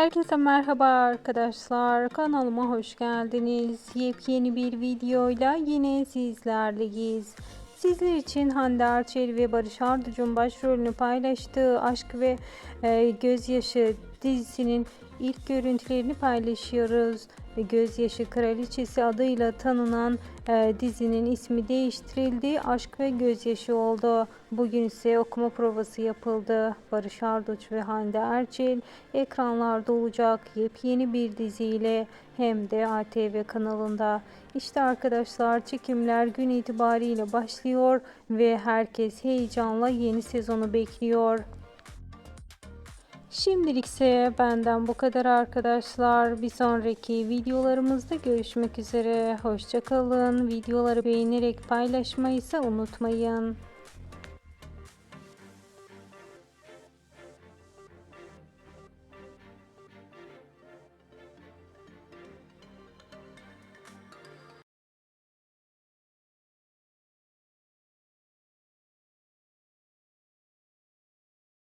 Herkese merhaba arkadaşlar. Kanalıma hoş geldiniz. Yepyeni bir videoyla yine sizlerleyiz. Sizler için Hande Erçel ve Barış Arduç'un başrolünü paylaştığı Aşk ve e, Gözyaşı dizisinin ilk görüntülerini paylaşıyoruz. Ve Gözyaşı Kraliçesi adıyla tanınan e, dizinin ismi değiştirildi. Aşk ve Gözyaşı oldu. Bugün ise okuma provası yapıldı. Barış Arduç ve Hande Erçel ekranlarda olacak yepyeni bir diziyle hem de ATV kanalında. İşte arkadaşlar çekimler gün itibariyle başlıyor ve herkes heyecanla yeni sezonu bekliyor. Şimdilik ise benden bu kadar arkadaşlar. Bir sonraki videolarımızda görüşmek üzere. Hoşçakalın. Videoları beğenerek paylaşmayı ise unutmayın.